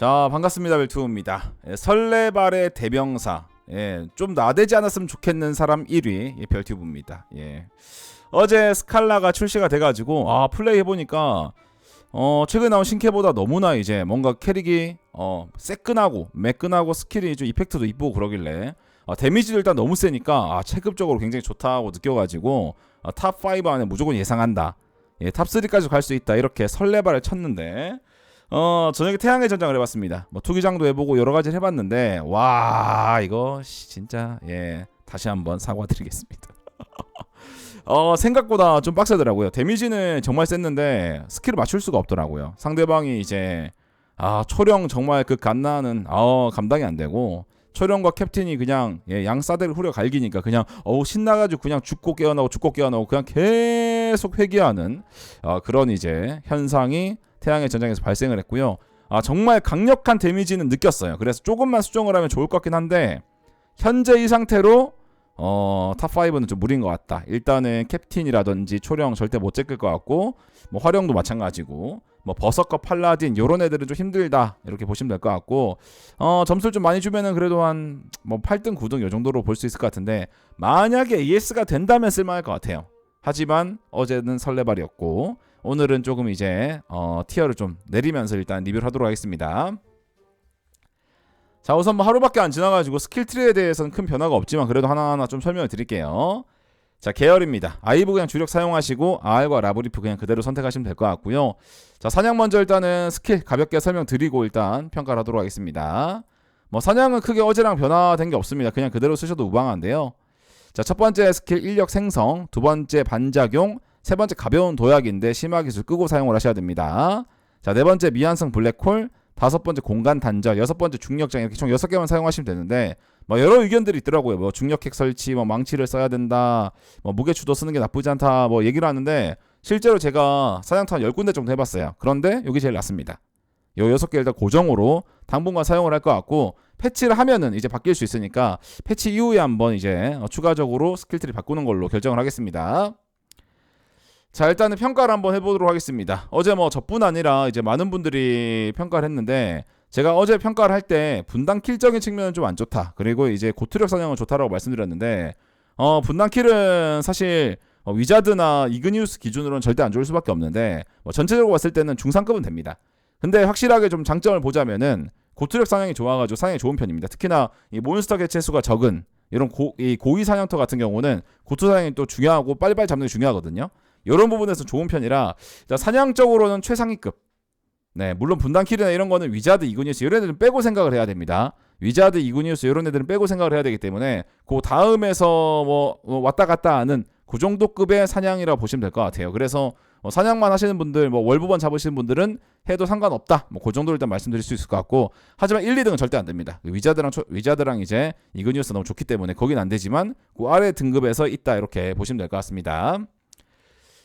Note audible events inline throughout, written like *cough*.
자 반갑습니다 벨투입니다. 예, 설레발의 대명사. 예, 좀 나대지 않았으면 좋겠는 사람 1위 예, 별튜브입니다. 예. 어제 스칼라가 출시가 돼가지고 아 플레이 해보니까 어 최근 나온 신캐보다 너무나 이제 뭔가 캐릭이 어 새끈하고 매끈하고 스킬이 좀 이펙트도 이쁘고 그러길래 아, 데미지도 일단 너무 세니까 아 체급적으로 굉장히 좋다고 느껴가지고 아, 탑5 안에 무조건 예상한다. 예, 탑3까지 갈 수 있다. 이렇게 설레발을 쳤는데 어 저녁에 태양의 전장을 해봤습니다. 뭐 투기장도 해보고 여러 가지를 해봤는데 와 이거 씨, 진짜 예 다시 한번 사과드리겠습니다. *laughs* 어 생각보다 좀 빡세더라고요. 데미지는 정말 셌는데 스킬을 맞출 수가 없더라고요. 상대방이 이제 아 초령 정말 그 갓나는 아 감당이 안 되고 초령과 캡틴이 그냥 예, 양 사대를 후려 갈기니까 그냥 어우 신나가지고 그냥 죽고 깨어나고 죽고 깨어나고 그냥 계속 회귀하는 어, 그런 이제 현상이 태양의 전장에서 발생을 했고요. 아 정말 강력한 데미지는 느꼈어요. 그래서 조금만 수정을 하면 좋을 것 같긴 한데 현재 이 상태로 어, 탑5는 좀 무리인 것 같다. 일단은 캡틴이라든지 초령 절대 못 제낄 것 같고 뭐 화령도 마찬가지고 뭐 버섯과 팔라딘 요런 애들은 좀 힘들다 이렇게 보시면 될 것 같고 어 점수를 좀 많이 주면은 그래도 한 뭐 8등 9등 요 정도로 볼 수 있을 것 같은데 만약에 ES가 된다면 쓸만할 것 같아요 하지만 어제는 설레발이었고 오늘은 조금 이제 어 티어를 좀 내리면서 일단 리뷰를 하도록 하겠습니다. 자 우선 뭐 하루밖에 안 지나가지고 스킬 트리에 대해서는 큰 변화가 없지만 그래도 하나하나 좀 설명을 드릴게요. 자 계열입니다. 아이브 그냥 주력 사용하시고 R과 라브리프 그냥 그대로 선택하시면 될 것 같고요. 자 사냥 먼저 일단은 스킬 가볍게 설명드리고 일단 평가를 하도록 하겠습니다. 뭐 사냥은 크게 어제랑 변화된 게 없습니다. 그냥 그대로 쓰셔도 무방한데요. 자 첫 번째 스킬 인력 생성 두 번째 반작용 세 번째 가벼운 도약인데 심화 기술 끄고 사용을 하셔야 됩니다 자 네 번째 미완성 블랙홀 다섯 번째 공간 단절 여섯 번째 중력장 이렇게 총 여섯 개만 사용하시면 되는데 뭐 여러 의견들이 있더라고요 뭐 중력핵 설치 뭐 망치를 써야 된다 뭐 무게 주도 쓰는 게 나쁘지 않다 뭐 얘기를 하는데 실제로 제가 사냥터 한 10군데 정도 해봤어요. 그런데 여기 제일 낫습니다. 요 여섯 개 일단 고정으로 당분간 사용을 할 것 같고 패치를 하면은 이제 바뀔 수 있으니까 패치 이후에 한번 이제 어, 추가적으로 스킬트리 바꾸는 걸로 결정을 하겠습니다. 자 일단은 평가를 한번 해보도록 하겠습니다. 어제 뭐 저뿐 아니라 이제 많은 분들이 평가를 했는데 제가 어제 평가를 할 때 분당 킬적인 측면은 좀 안 좋다. 그리고 이제 고투력 사냥은 좋다라고 말씀드렸는데 어 분당 킬은 사실 어, 위자드나 이그니우스 기준으로는 절대 안 좋을 수밖에 없는데 뭐 전체적으로 봤을 때는 중상급은 됩니다. 근데 확실하게 좀 장점을 보자면은 고투력 사냥이 좋아가지고 사냥이 좋은 편입니다. 특히나 이 몬스터 개체 수가 적은 이런 고, 이 고위 사냥터 같은 경우는 고투 사냥이 또 중요하고 빨리빨리 잡는 게 중요하거든요. 이런 부분에서 좋은 편이라 사냥적으로는 최상위급. 네, 물론 분당 킬이나 이런 거는 위자드 이그니우스 이런 애들은 빼고 생각을 해야 됩니다. 위자드 이그니우스 이런 애들은 빼고 생각을 해야 되기 때문에 그 다음에서 뭐, 뭐 왔다 갔다 하는 그 정도 급의 사냥이라 고 보시면 될 것 같아요. 그래서 어, 사냥만 하시는 분들, 뭐 월부번 잡으시는 분들은 해도 상관없다. 뭐 그 정도로 일단 말씀드릴 수 있을 것 같고, 하지만 1, 2등은 절대 안 됩니다. 위자드랑 초, 위자드랑 이제 이그니우스 너무 좋기 때문에 거긴 안 되지만 그 아래 등급에서 있다 이렇게 보시면 될 것 같습니다.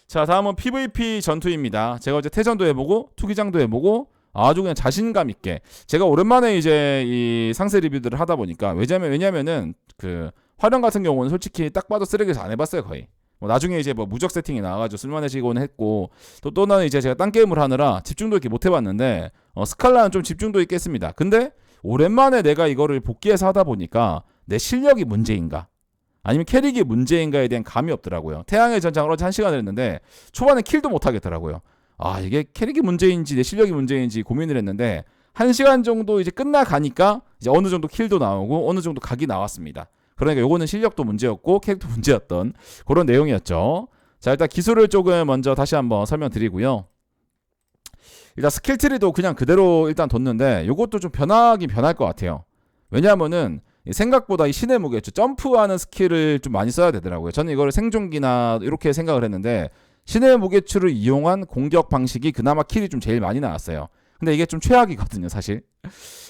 자, 다음은 PVP 전투입니다. 제가 어제 태전도 해보고 투기장도 해보고 아주 그냥 자신감 있게 제가 오랜만에 이제 이 상세 리뷰들을 하다 보니까 왜냐면 왜냐면은 그 활용 같은 경우는 솔직히 딱 봐도 쓰레기에서 안 해봤어요 거의. 뭐 나중에 이제 뭐 무적 세팅이 나와가지고 쓸만해지곤 했고 또 또 나는 이제 제가 딴 게임을 하느라 집중도 있게 못 해봤는데 어, 스칼라는 좀 집중도 있게 했습니다. 근데 오랜만에 내가 이거를 복귀해서 하다 보니까 내 실력이 문제인가? 아니면 캐릭이 문제인가에 대한 감이 없더라고요. 태양의 어제 한 시간을 했는데 초반에 킬도 못 하겠더라고요. 아 이게 캐릭이 문제인지 내 실력이 문제인지 고민을 했는데 한 시간 정도 이제 끝나가니까 이제 어느 정도 킬도 나오고 어느 정도 각이 나왔습니다. 그러니까 요거는 실력도 문제였고 캐릭터 *laughs* 문제였던 그런 내용이었죠. 자 일단 기술을 조금 먼저 다시 한번 설명드리고요. 일단 스킬 트리도 그냥 그대로 일단 뒀는데 요것도 좀 변하긴 변할 것 같아요. 왜냐하면은 생각보다 이 신의 무게죠. 점프하는 스킬을 좀 많이 써야 되더라고요. 저는 이거를 생존기나 이렇게 생각을 했는데 신의 무게추를 이용한 공격 방식이 그나마 킬이 좀 제일 많이 나왔어요. 근데 이게 좀 최악이거든요, 사실.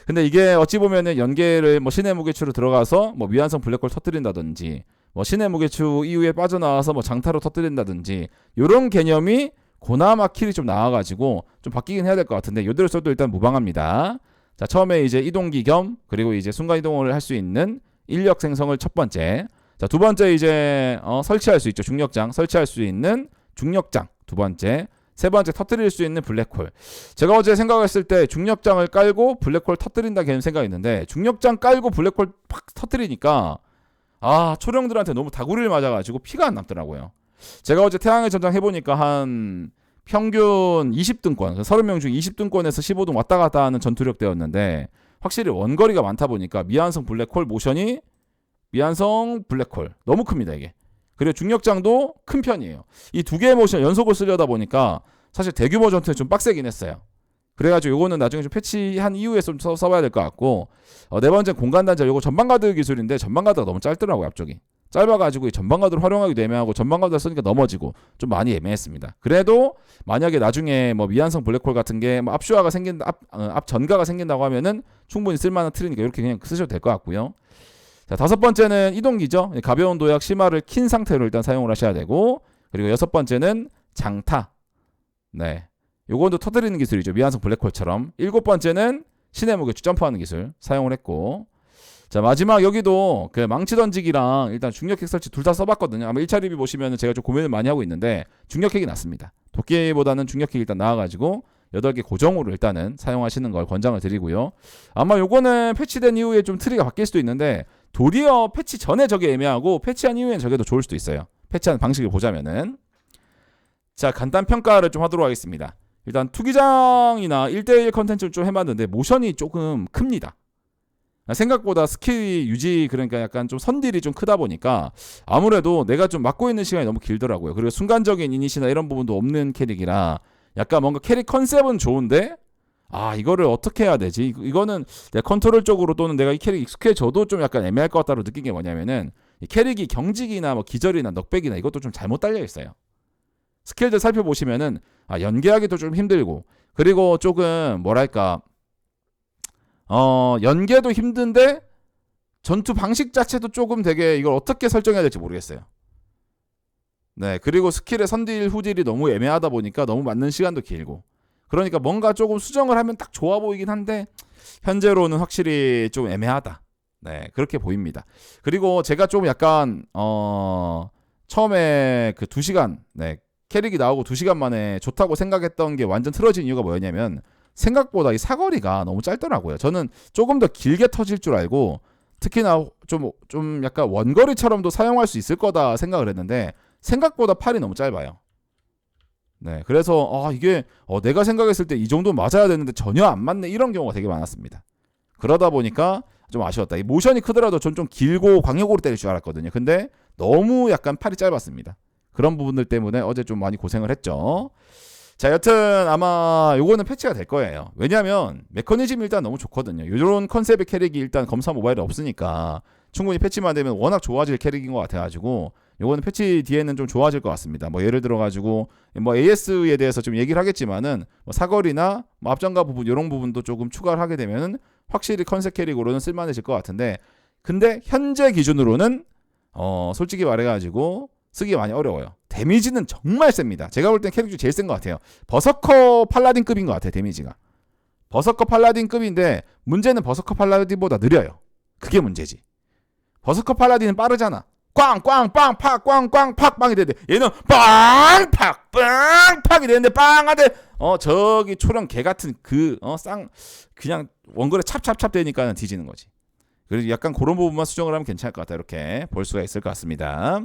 근데 이게 어찌 보면은 연계를 뭐 신의 무게추로 들어가서 뭐 미완성 블랙홀 터뜨린다든지 뭐 신의 무게추 이후에 빠져나와서 뭐 장타로 터뜨린다든지 요런 개념이 고나마 킬이 좀 나와가지고 좀 바뀌긴 해야 될 것 같은데 요대로 써도 일단 무방합니다. 자 처음에 이제 이동기 겸 그리고 이제 순간 이동을 할 수 있는 인력 생성을 첫 번째 자 두 번째 이제 어, 설치할 수 있죠 중력장 설치할 수 있는 중력장 두 번째 세 번째 터뜨릴 수 있는 블랙홀. 제가 어제 생각했을 때 중력장을 깔고 블랙홀 터뜨린다 개념 생각했는데 중력장 깔고 블랙홀 팍 터뜨리니까 아 초령들한테 너무 다구리를 맞아가지고 피가 안 남더라고요. 제가 어제 태양의 전장 해보니까 한 평균 20등권, 30명 중 20등권에서 15등 왔다 갔다 하는 전투력대였는데 확실히 원거리가 많다 보니까 미안성 블랙홀 모션이 미안성 블랙홀 너무 큽니다 이게. 그리고 중력장도 큰 편이에요. 이 두 개의 모션 연속을 쓰려다 보니까 사실 대규모 전투에 좀 빡세긴 했어요. 그래가지고 요거는 나중에 좀 패치한 이후에 좀 써, 써봐야 될 것 같고 어, 네 번째 공간 단절 요거 전방 가드 기술인데 전방 가드가 너무 짧더라고요 앞쪽이 짧아가지고 이 전방 가드를 활용하기도 애매하고 전방 가드 쓰니까 넘어지고 좀 많이 애매했습니다. 그래도 만약에 나중에 뭐 미안성 블랙홀 같은 게뭐 앞슈화가 생긴 앞, 어, 앞 전가가 생긴다고 하면은 충분히 쓸만한 틀이니까 이렇게 그냥 쓰셔도 될 것 같고요. 자 다섯 번째는 이동기죠. 가벼운 도약 심화를 킨 상태로 일단 사용을 하셔야 되고 그리고 여섯 번째는 장타. 네. 요건도 터뜨리는 기술이죠. 미안성 블랙홀처럼. 일곱 번째는 신의 무게 점프하는 기술 사용을 했고 자 마지막 여기도 그 망치 던지기랑 일단 중력핵 설치 둘 다 써봤거든요. 아마 1차 리뷰 보시면은 제가 좀 고민을 많이 하고 있는데 중력핵이 낫습니다. 도끼보다는 중력핵이 일단 나와가지고 8개 고정으로 일단은 사용하시는 걸 권장을 드리고요. 아마 요거는 패치된 이후에 좀 트리가 바뀔 수도 있는데 도리어 패치 전에 저게 애매하고 패치한 이후엔 저게 더 좋을 수도 있어요. 패치한 방식을 보자면은 자 간단 평가를 좀 하도록 하겠습니다. 일단 투기장이나 1대1 컨텐츠를 좀 해봤는데 모션이 조금 큽니다. 생각보다 스킬 유지 그러니까 약간 좀 선딜이 좀 크다 보니까 아무래도 내가 좀 맡고 있는 시간이 너무 길더라고요. 그리고 순간적인 이니시나 이런 부분도 없는 캐릭이라 약간 뭔가 캐릭 컨셉은 좋은데 아 이거를 어떻게 해야 되지? 이- 이거는 내 컨트롤 쪽으로 또는 내가 이 캐릭 익숙해져도 좀 약간 애매할 것 같다고 느낀 게 뭐냐면은 이 캐릭이 경직이나 뭐 기절이나 넉백이나 이것도 좀 잘못 달려 있어요. 스킬들 살펴보시면은 아 연계하기도 좀 힘들고 그리고 조금 뭐랄까 어 연계도 힘든데 전투 방식 자체도 조금 되게 이걸 어떻게 설정해야 될지 모르겠어요. 네 그리고 스킬의 선딜 후딜이 너무 애매하다 보니까 너무 맞는 시간도 길고 그러니까 뭔가 조금 수정을 하면 딱 좋아 보이긴 한데 현재로는 확실히 좀 애매하다. 네 그렇게 보입니다. 그리고 제가 좀 약간 어 처음에 그 2시간 네 캐릭이 나오고 2시간 만에 좋다고 생각했던 게 완전 틀어진 이유가 뭐였냐면 생각보다 이 사거리가 너무 짧더라고요. 저는 조금 더 길게 터질 줄 알고 특히나 좀, 좀 약간 원거리처럼도 사용할 수 있을 거다 생각을 했는데 생각보다 팔이 너무 짧아요. 네, 그래서 아 이게 어, 내가 생각했을 때 이 정도 맞아야 되는데 전혀 안 맞네 이런 경우가 되게 많았습니다. 그러다 보니까 좀 아쉬웠다. 이 모션이 크더라도 전 좀 길고 광역으로 때릴 줄 알았거든요. 근데 너무 약간 팔이 짧았습니다. 그런 부분들 때문에 어제 좀 많이 고생을 했죠. 자, 여튼 아마 요거는 패치가 될 거예요. 왜냐하면 메커니즘이 일단 너무 좋거든요. 이런 컨셉의 캐릭이 일단 검사 모바일에 없으니까 충분히 패치만 되면 워낙 좋아질 캐릭인 것 같아가지고 요거는 패치 뒤에는 좀 좋아질 것 같습니다. 뭐 예를 들어가지고 뭐 AS에 대해서 좀 얘기를 하겠지만은 뭐 사거리나 뭐 앞장가 부분 이런 부분도 조금 추가를 하게 되면은 확실히 컨셉 캐릭으로는 쓸만해질 것 같은데 근데 현재 기준으로는 어 솔직히 말해가지고 쓰기 많이 어려워요. 데미지는 정말 셉니다. 제가 볼 땐 캐릭 중 제일 센 것 같아요. 버서커 팔라딘급인 것 같아요. 데미지가. 버서커 팔라딘급인데 문제는 버서커 팔라딘보다 느려요. 그게 문제지. 버서커 팔라딘은 빠르잖아. 꽝꽝빵 팍 꽝꽝 팍 빵이 되는데 얘는 빵팍 빵팍이 되는데 빵하대 어 저기 초령 개 같은 그 어 쌍 그냥 원거리 찹찹찹 되니까 뒤지는 거지. 그래서 약간 그런 부분만 수정을 하면 괜찮을 것 같다 이렇게 볼 수가 있을 것 같습니다.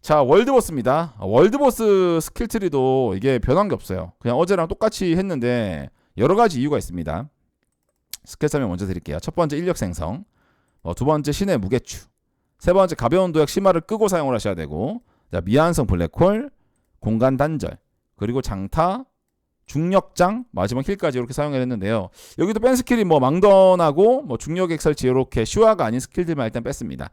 자 월드보스입니다. 월드보스 스킬트리도 이게 변한 게 없어요. 그냥 어제랑 똑같이 했는데 여러 가지 이유가 있습니다. 스킬 설명 먼저 드릴게요. 첫 번째 인력 생성, 어, 두 번째 신의 무게추, 세 번째 가벼운 도약 심화를 끄고 사용을 하셔야 되고, 자 미안성 블랙홀, 공간 단절, 그리고 장타, 중력장, 마지막 힐까지 이렇게 사용을 했는데요. 여기도 뺀 스킬이 뭐 망던하고 뭐 중력 액 설치 이렇게 슈화가 아닌 스킬들만 일단 뺐습니다.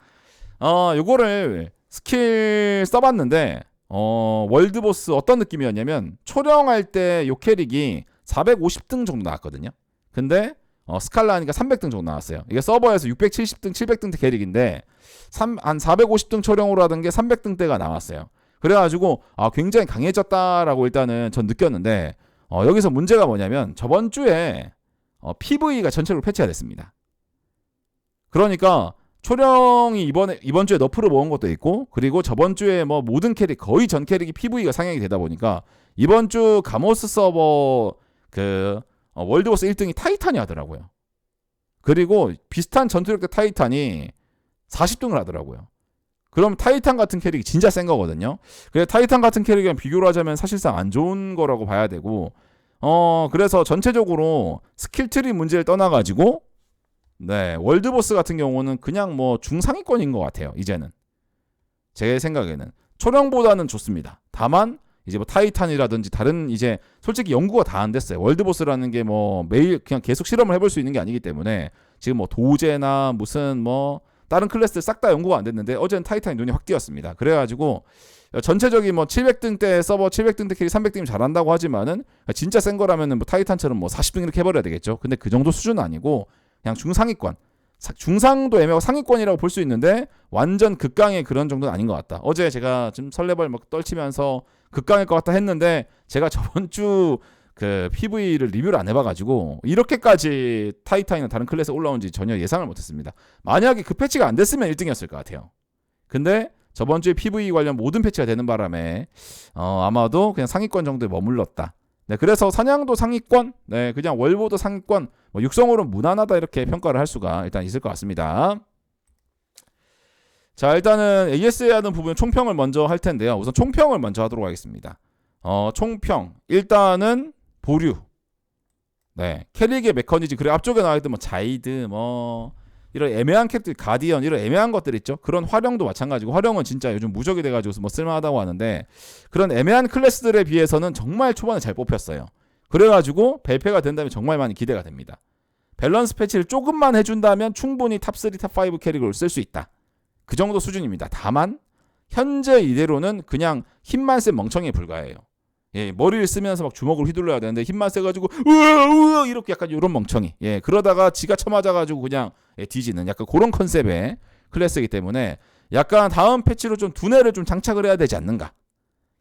어 요거를 스킬 써봤는데 어 월드보스 어떤 느낌이었냐면 초령할 때 요 캐릭이 450등 정도 나왔거든요. 근데 어, 스칼라 하니까 300등 정도 나왔어요. 이게 서버에서 670등, 700등 캐릭인데 3, 한 450등 초령으로 하던 게 300등 대가 나왔어요. 그래가지고 아 굉장히 강해졌다라고 일단은 전 느꼈는데 어, 여기서 문제가 뭐냐면 저번 주에 어, PV가 전체적으로 패치가 됐습니다. 그러니까 초령이 이번에 이번 주에 너프를 모은 것도 있고 그리고 저번 주에 뭐 모든 캐릭 거의 전 캐릭이 PV가 상향이 되다 보니까 이번 주 가모스 서버 그 어, 월드보스 1등이 타이탄이 하더라고요. 그리고 비슷한 전투력 대 타이탄이 40등을 하더라고요. 그럼 타이탄 같은 캐릭이 진짜 센 거거든요. 그래 타이탄 같은 캐릭이랑 비교를 하자면 사실상 안 좋은 거라고 봐야 되고 어 그래서 전체적으로 스킬 트리 문제를 떠나 가지고 네 월드보스 같은 경우는 그냥 뭐 중상위권인 것 같아요. 이제는 제 생각에는 초령보다는 좋습니다. 다만 이제 뭐 타이탄이라든지 다른 이제 솔직히 연구가 다 안 됐어요. 월드보스라는 게 뭐 매일 그냥 계속 실험을 해볼 수 있는 게 아니기 때문에 지금 뭐 도제나 무슨 뭐 다른 클래스들 싹 다 연구가 안 됐는데 어제는 타이탄이 눈이 확 띄었습니다. 그래가지고 전체적인 뭐 700등 때 서버 700등 때 캐리 300등이면 잘한다고 하지만은 진짜 센 거라면은 뭐 타이탄처럼 뭐 40등 이렇게 해버려야 되겠죠. 근데 그 정도 수준은 아니고 그냥 중상위권. 사- 중상도 애매하고 상위권이라고 볼 수 있는데 완전 극강의 그런 정도는 아닌 것 같다. 어제 제가 좀 설레발 막 떨치면서 극강일 것 같다 했는데 제가 *laughs* 저번 주 그 PV를 리뷰를 안 해봐가지고 이렇게까지 타이탄이나 다른 클래스 올라온지 전혀 예상을 못했습니다. 만약에 그 패치가 안 됐으면 1등이었을 것 같아요. 근데 저번 주에 PV 관련 모든 패치가 되는 바람에 어, 아마도 그냥 상위권 정도에 머물렀다. 네, 그래서 사냥도 상위권, 네, 그냥 월보도 상위권, 뭐 육성으로는 무난하다 이렇게 평가를 할 수가 일단 있을 것 같습니다. 자, 일단은 AS에 하는 부분 총평을 먼저 할 텐데요. 우선 총평을 먼저 하도록 하겠습니다. 어, 총평. 일단은 보류. 네, 캐릭의 메커니즘. 그리고 앞쪽에 나와 있던 뭐 자이드, 뭐 이런 애매한 캐릭터, 가디언 이런 애매한 것들 있죠. 그런 활용도 마찬가지고 활용은 진짜 요즘 무적이 돼가지고 뭐 쓸만하다고 하는데 그런 애매한 클래스들에 비해서는 정말 초반에 잘 뽑혔어요. 그래가지고 벨페가 된다면 정말 많이 기대가 됩니다. 밸런스 패치를 조금만 해준다면 충분히 탑3, 탑5 캐릭을 쓸수 있다. 그 정도 수준입니다. 다만 현재 이대로는 그냥 힘만 센 멍청이에 불과해요. 예, 머리를 쓰면서 막 주먹을 휘둘러야 되는데 힘만 세가지고 우와 우와 이렇게 약간 이런 멍청이. 예, 그러다가 지가 쳐맞아가지고 그냥 예, 뒤지는 약간 그런 컨셉의 클래스이기 때문에 약간 다음 패치로 좀 두뇌를 좀 장착을 해야 되지 않는가.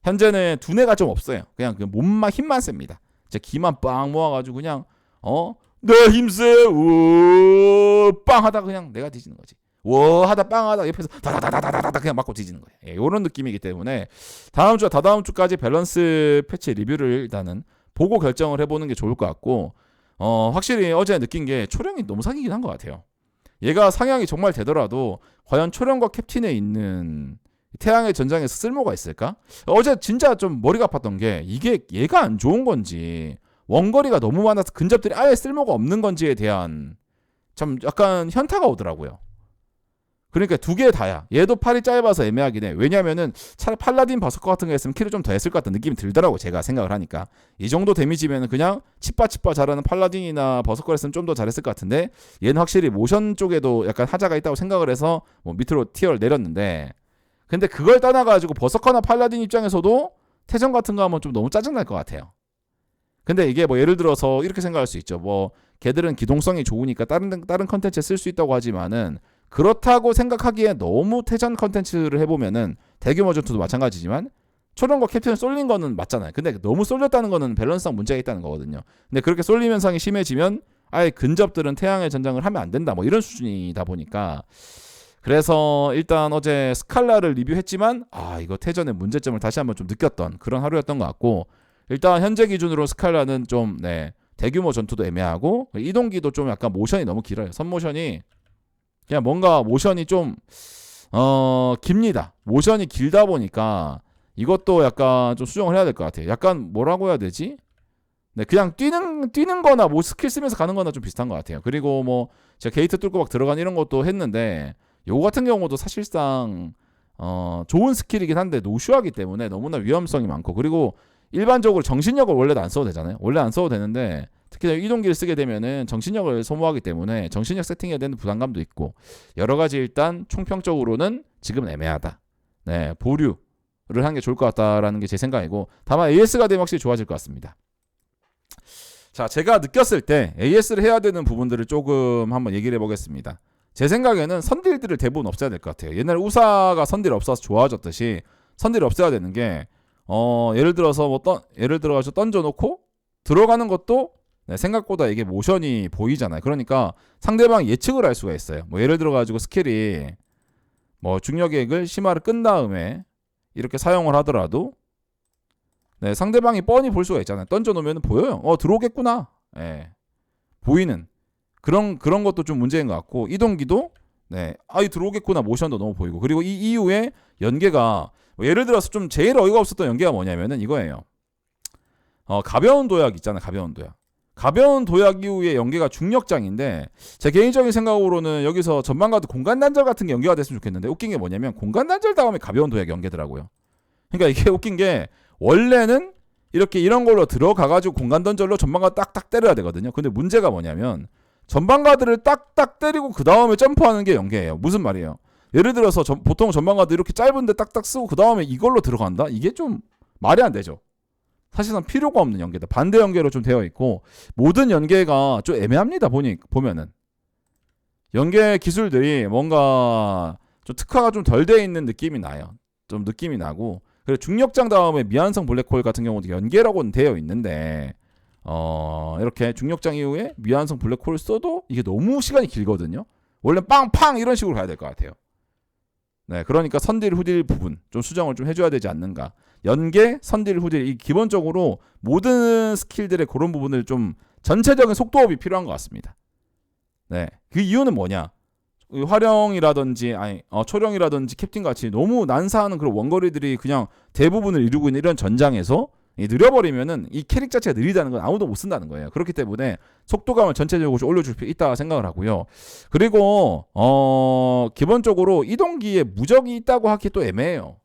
현재는 두뇌가 좀 없어요. 그냥 그 몸만 힘만 셉니다. 제 기만 빵 모아가지고 그냥 어내 힘세 우빵 하다 그냥 내가 뒤지는 거지. 워 하다 빵 하다 옆에서 다다다다다다 그냥 맞고 뒤지는 거예요. 예, 이런 느낌이기 때문에 다음 주와 다다음 주까지 밸런스 패치 리뷰를 일단은 보고 결정을 해보는 게 좋을 것 같고 어 확실히 어제 느낀 게 초령이 너무 사기긴 한 것 같아요. 얘가 상향이 정말 되더라도 과연 초령과 캡틴에 있는 태양의 전장에서 쓸모가 있을까? 어제 진짜 좀 머리가 아팠던 게 이게 얘가 안 좋은 건지 원거리가 너무 많아서 근접들이 아예 쓸모가 없는 건지에 대한 참 약간 현타가 오더라고요. 그러니까 두 개 다야. 얘도 팔이 짧아서 애매하긴 해. 왜냐면은 차라리 팔라딘 버서커 같은 거 했으면 키를 좀 더 했을 것 같은 느낌이 들더라고 제가 생각을 하니까 이 정도 데미지면은 그냥 치빠치빠 잘하는 팔라딘이나 버서커 했으면 좀 더 잘했을 것 같은데 얘는 확실히 모션 쪽에도 약간 하자가 있다고 생각을 해서 뭐 밑으로 티어를 내렸는데 근데 그걸 떠나가지고 버서커나 팔라딘 입장에서도 태전 같은 거 하면 좀 너무 짜증날 것 같아요. 근데 이게 뭐 예를 들어서 이렇게 생각할 수 있죠. 뭐 걔들은 기동성이 좋으니까 다른 다른 컨텐츠에 쓸 수 있다고 하지만은 그렇다고 생각하기에 너무 태전 컨텐츠를 해보면은 대규모 전투도 마찬가지지만 초령과 캡틴을 쏠린 거는 맞잖아요. 근데 너무 쏠렸다는 거는 밸런스상 문제가 있다는 거거든요. 근데 그렇게 쏠림 현상이 심해지면 아예 근접들은 태양의 전장을 하면 안 된다. 뭐 이런 수준이다 보니까 그래서 일단 어제 스칼라를 리뷰했지만 아 이거 태전의 문제점을 다시 한번 좀 느꼈던 그런 하루였던 것 같고 일단 현재 기준으로 스칼라는 좀 네, 대규모 전투도 애매하고 이동기도 좀 약간 모션이 너무 길어요. 선 모션이 그냥 뭔가 모션이 좀 어, 깁니다. 모션이 길다 보니까 이것도 약간 좀 수정을 해야 될 것 같아요. 약간 뭐라고 해야 되지? 네, 그냥 뛰는 뛰는 거나 뭐 스킬 쓰면서 가는 거나 좀 비슷한 것 같아요. 그리고 뭐 제가 게이트 뚫고 막 들어간 이런 것도 했는데 요거 같은 경우도 사실상 어, 좋은 스킬이긴 한데 노슈하기 때문에 너무나 위험성이 많고 그리고 일반적으로 정신력을 원래도 안 써도 되잖아요. 원래 안 써도 되는데 특히 이동기를 쓰게 되면은 정신력을 소모하기 때문에 정신력 세팅해야 되는 부담감도 있고 여러 가지 일단 총평적으로는 지금 애매하다. 네, 보류를 하는 게 좋을 것 같다라는 게 제 생각이고 다만 AS가 되면 확실히 좋아질 것 같습니다. 자, 제가 느꼈을 때 AS를 해야 되는 부분들을 조금 한번 얘기를 해보겠습니다. 제 생각에는 선딜들을 대부분 없애야 될 것 같아요. 옛날 우사가 선딜 없어서 좋아졌듯이 선딜 없애야 되는 게 어, 예를 들어서 뭐 던, 예를 들어가지고 던져놓고 들어가는 것도 네, 생각보다 이게 모션이 보이잖아요. 그러니까 상대방이 예측을 할 수가 있어요. 뭐 예를 들어 가지고 스킬이 뭐 중력액을 심화를 끈 다음에 이렇게 사용을 하더라도 네, 상대방이 뻔히 볼 수가 있잖아요. 던져 놓으면 보여요. 어, 들어오겠구나. 예. 보이는 그런 그런 것도 좀 문제인 것 같고 이동기도 네, 아이 들어오겠구나 모션도 너무 보이고 그리고 이 이후에 연계가 뭐 예를 들어서 좀 제일 어이가 없었던 연계가 뭐냐면은 이거예요. 어, 가벼운 도약 있잖아요. 가벼운 도약. 가벼운 도약 이후에 연계가 중력장인데 제 개인적인 생각으로는 여기서 전망가도 공간 단절 같은 게 연계가 됐으면 좋겠는데 웃긴 게 뭐냐면 공간 단절 다음에 가벼운 도약 연계더라고요. 그러니까 이게 *laughs* 웃긴 게 원래는 이렇게 이런 걸로 들어가 가지고 공간 단절로 전망가 딱딱 때려야 되거든요. 근데 문제가 뭐냐면 전방가드를 딱딱 때리고 그 다음에 점프하는 게 연계예요. 무슨 말이에요? 예를 들어서 전- 보통 전방가드 이렇게 짧은데 딱딱 쓰고 그 다음에 이걸로 들어간다? 이게 좀 말이 안 되죠. 사실상 필요가 없는 연계다. 반대 연계로 좀 되어 있고 모든 연계가 좀 애매합니다. 보니 보면은 연계 기술들이 뭔가 좀 특화가 좀 덜 돼 있는 느낌이 나요. 좀 느낌이 나고 그리고 중력장 다음에 미완성 블랙홀 같은 경우도 연계라고는 되어 있는데 어 이렇게 중력장 이후에 미완성 블랙홀 써도 이게 너무 시간이 길거든요. 원래 빵팡 이런 식으로 가야 될 것 같아요. 네, 그러니까 선딜 후딜 부분 좀 수정을 좀 해줘야 되지 않는가. 연계, 선딜, 후딜 이 기본적으로 모든 스킬들의 그런 부분을 좀 전체적인 속도업이 필요한 것 같습니다. 네, 그 이유는 뭐냐? 이 활용이라든지 아니 어, 초령이라든지 캡틴 같이 너무 난사하는 그런 원거리들이 그냥 대부분을 이루고 있는 이런 전장에서 이 느려버리면은 이 캐릭 자체가 느리다는 건 아무도 못 쓴다는 거예요. 그렇기 때문에 속도감을 전체적으로 좀 올려줄 필요 있다 생각을 하고요. 그리고 어 기본적으로 이동기에 무적이 있다고 하기 또 애매해요.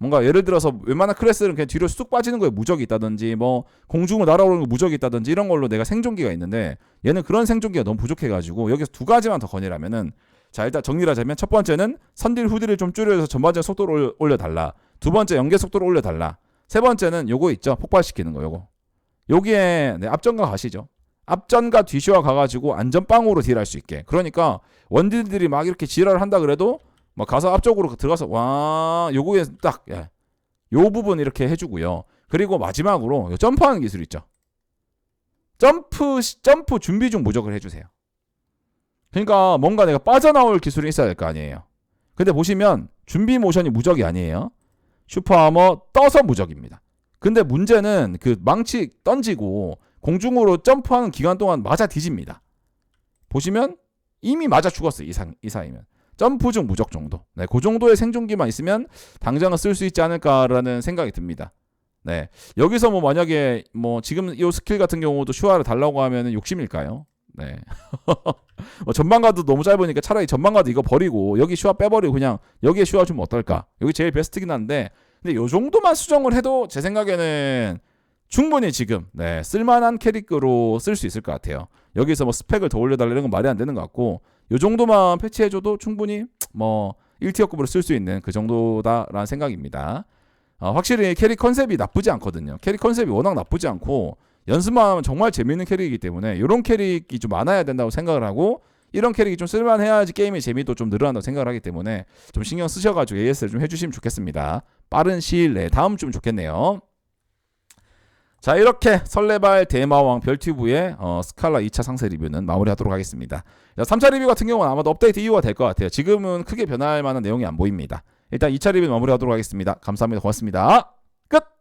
뭔가 예를 들어서 웬만한 클래스는 그냥 뒤로 쑥 빠지는 거에 무적이 있다든지 뭐 공중으로 날아오르는 거 무적이 있다든지 이런 걸로 내가 생존기가 있는데 얘는 그런 생존기가 너무 부족해가지고 여기서 두 가지만 더 건의라면은 자 일단 정리를 하자면 첫 번째는 선딜 후딜을 좀 줄여서 전반적 속도를 올려- 올려달라 두 번째 연계 속도를 올려달라 세 번째는 요거 있죠. 폭발시키는 거 요거. 여기에 네, 앞전가 가시죠. 앞전과 뒤쉬어 가가지고 안전빵으로 딜할 수 있게. 그러니까 원딜들이 막 이렇게 지랄을 한다 그래도 막 가서 앞쪽으로 들어가서 와 요거에 딱 예. 요 부분 이렇게 해주고요. 그리고 마지막으로 요 점프하는 기술 있죠. 점프 시- 점프 준비 중 무적을 해주세요. 그러니까 뭔가 내가 빠져나올 기술이 있어야 될 거 아니에요. 근데 보시면 준비 모션이 무적이 아니에요 슈퍼하머 떠서 무적입니다 근데 문제는 그 망치 던지고 공중으로 점프하는 기간 동안 맞아 뒤집니다. 보시면 이미 맞아 죽었어요. 이상 이상이면 점프 중 무적 정도. 네, 그 정도의 생존기만 있으면 당장은 쓸 수 있지 않을까라는 생각이 듭니다. 네, 여기서 뭐 만약에 뭐 지금 이 스킬 같은 경우도 슈아를 달라고 하면은 욕심일까요? 네. *laughs* 뭐 전방가도 너무 짧으니까 차라리 전방가도 이거 버리고 여기 슈아 빼버리고 그냥 여기에 슈아 주면 어떨까? 여기 제일 베스트긴 한데 근데 요 정도만 수정을 해도 제 생각에는 충분히 지금 네, 쓸만한 캐릭으로 쓸 수 있을 것 같아요. 여기서 뭐 스펙을 더 올려달라 이런 건 말이 안 되는 것 같고 요 정도만 패치해줘도 충분히 뭐 1티어급으로 쓸 수 있는 그 정도다라는 생각입니다. 어, 확실히 캐릭 컨셉이 나쁘지 않거든요. 캐릭 컨셉이 워낙 나쁘지 않고 연습만 하면 정말 재밌는 캐릭이기 때문에 이런 캐릭이 좀 많아야 된다고 생각을 하고 이런 캐릭이 좀 쓸만해야지 게임의 재미도 좀 늘어난다고 생각을 하기 때문에 좀 신경 쓰셔가지고 AS를 좀 해주시면 좋겠습니다. 빠른 시일 내에 다음 주면 좋겠네요. 자 이렇게 설레발 대마왕 별튜브의 어, 스칼라 2차 상세 리뷰는 마무리하도록 하겠습니다. 자, 3차 리뷰 같은 경우는 아마도 업데이트 이후가 될 것 같아요. 지금은 크게 변할 만한 내용이 안 보입니다. 일단 2차 리뷰 마무리하도록 하겠습니다. 감사합니다. 고맙습니다. 끝!